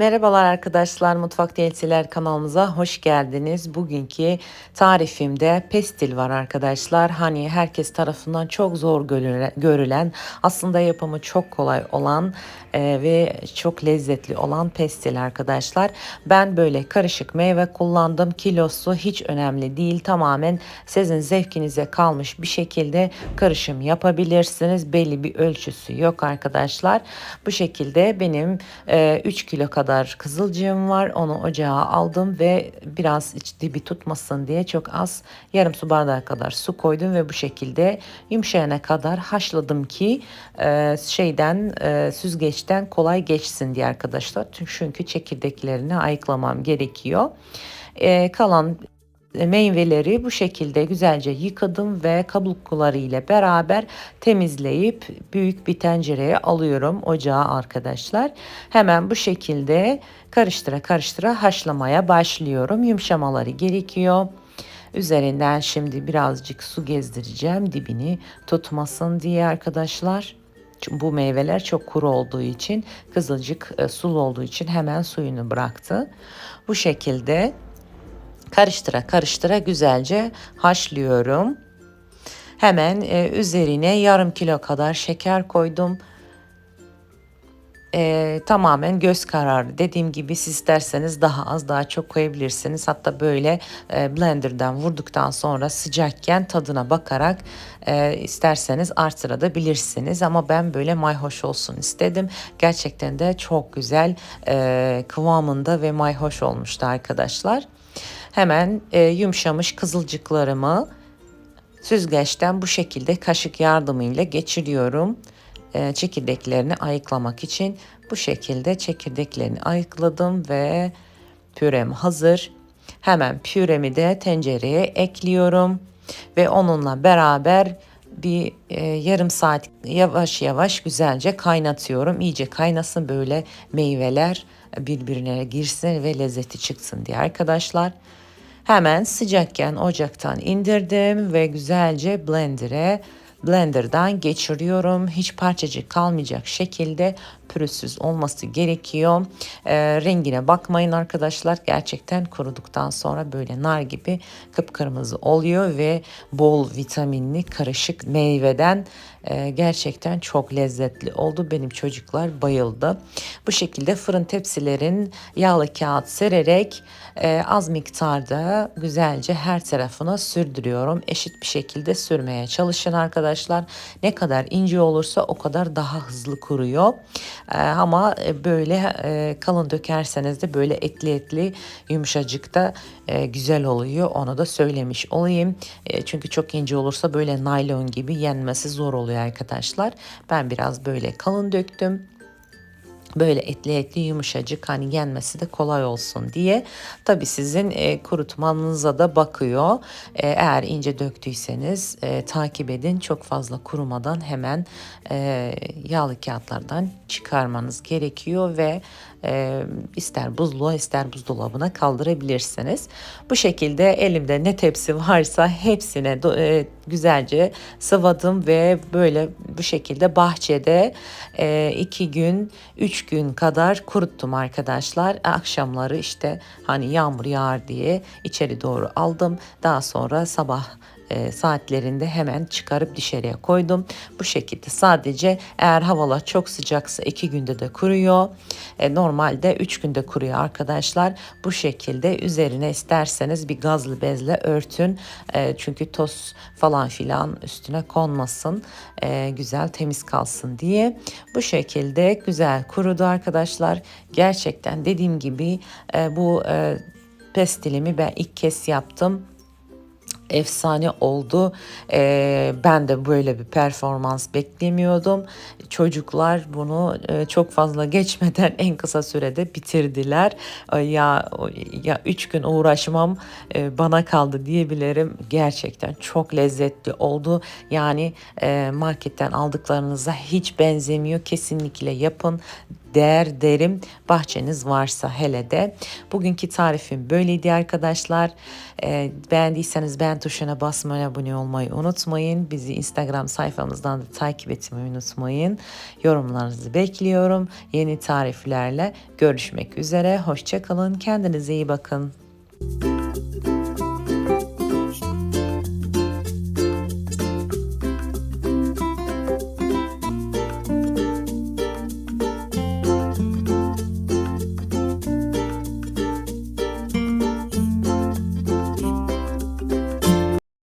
Merhabalar arkadaşlar, Mutfak Delisiler kanalımıza hoş geldiniz. Bugünkü tarifimde pestil var arkadaşlar. Hani herkes tarafından çok zor görülen, aslında yapımı çok kolay olan e, ve çok lezzetli olan pestil arkadaşlar. Ben böyle karışık meyve kullandım. Kilosu hiç önemli değil. Tamamen sizin zevkinize kalmış bir şekilde karışım yapabilirsiniz. Belli bir ölçüsü yok arkadaşlar. Bu şekilde benim e, 3 kilo kadar kadar kızılcığım var. Onu ocağa aldım ve biraz iç dibi tutmasın diye çok az yarım su bardağı kadar su koydum ve bu şekilde yumuşayana kadar haşladım ki e, şeyden e, süzgeçten kolay geçsin diye arkadaşlar. Çünkü çekirdeklerini ayıklamam gerekiyor. E, kalan meyveleri bu şekilde güzelce yıkadım ve kabukları ile beraber temizleyip büyük bir tencereye alıyorum ocağa arkadaşlar. Hemen bu şekilde karıştıra karıştıra haşlamaya başlıyorum. Yumuşamaları gerekiyor. Üzerinden şimdi birazcık su gezdireceğim dibini tutmasın diye arkadaşlar. Bu meyveler çok kuru olduğu için kızılcık e, sulu olduğu için hemen suyunu bıraktı. Bu şekilde karıştıra karıştıra güzelce haşlıyorum. Hemen e, üzerine yarım kilo kadar şeker koydum. E, tamamen göz kararı. Dediğim gibi siz isterseniz daha az daha çok koyabilirsiniz. Hatta böyle e, blenderdan vurduktan sonra sıcakken tadına bakarak e, isterseniz artırabilirsiniz. Ama ben böyle mayhoş olsun istedim. Gerçekten de çok güzel e, kıvamında ve mayhoş olmuştu arkadaşlar. Hemen e, yumuşamış kızılcıklarımı süzgeçten bu şekilde kaşık yardımıyla geçiriyorum. E, çekirdeklerini ayıklamak için bu şekilde çekirdeklerini ayıkladım ve pürem hazır. Hemen püremi de tencereye ekliyorum ve onunla beraber bir e, yarım saat yavaş yavaş güzelce kaynatıyorum. İyice kaynasın böyle meyveler birbirine girsin ve lezzeti çıksın diye arkadaşlar. Hemen sıcakken ocaktan indirdim ve güzelce blender'e blenderdan geçiriyorum. Hiç parçacık kalmayacak şekilde pürüzsüz olması gerekiyor. E, rengine bakmayın arkadaşlar. Gerçekten kuruduktan sonra böyle nar gibi kıpkırmızı oluyor ve bol vitaminli karışık meyveden e, gerçekten çok lezzetli oldu. Benim çocuklar bayıldı. Bu şekilde fırın tepsilerin yağlı kağıt sererek e, az miktarda güzelce her tarafına sürdürüyorum. Eşit bir şekilde sürmeye çalışın arkadaşlar. Ne kadar ince olursa o kadar daha hızlı kuruyor. E, ama böyle e, kalın dökerseniz de böyle etli etli yumuşacık da e, güzel oluyor. Onu da söylemiş olayım. E, çünkü çok ince olursa böyle naylon gibi yenmesi zor oluyor arkadaşlar. Ben biraz böyle kalın döktüm böyle etli etli yumuşacık hani yenmesi de kolay olsun diye. Tabi sizin e, kurutmanıza da bakıyor. E, eğer ince döktüyseniz e, takip edin. Çok fazla kurumadan hemen e, yağlı kağıtlardan çıkarmanız gerekiyor ve e, ister buzluğa ister buzdolabına kaldırabilirsiniz. Bu şekilde elimde ne tepsi varsa hepsine e, güzelce sıvadım ve böyle bu şekilde bahçede e, iki gün üç gün kadar kuruttum arkadaşlar. Akşamları işte hani yağmur yağar diye içeri doğru aldım. Daha sonra sabah e, saatlerinde hemen çıkarıp dışarıya koydum. Bu şekilde sadece eğer havalar çok sıcaksa iki günde de kuruyor. E, normalde üç günde kuruyor arkadaşlar. Bu şekilde üzerine isterseniz bir gazlı bezle örtün. E, çünkü toz falan filan üstüne konmasın. Güzel temiz kalsın diye. Bu şekilde güzel kurudu arkadaşlar. Gerçekten dediğim gibi bu pestilimi ben ilk kez yaptım efsane oldu. Ee, ben de böyle bir performans beklemiyordum. Çocuklar bunu e, çok fazla geçmeden en kısa sürede bitirdiler. E, ya ya üç gün uğraşmam e, bana kaldı diyebilirim. Gerçekten çok lezzetli oldu. Yani e, marketten aldıklarınıza hiç benzemiyor. Kesinlikle yapın değer derim bahçeniz varsa hele de. Bugünkü tarifim böyleydi arkadaşlar. Ee, beğendiyseniz beğen tuşuna basmayı, abone olmayı unutmayın. Bizi Instagram sayfamızdan da takip etmeyi unutmayın. Yorumlarınızı bekliyorum. Yeni tariflerle görüşmek üzere. Hoşçakalın. Kendinize iyi bakın.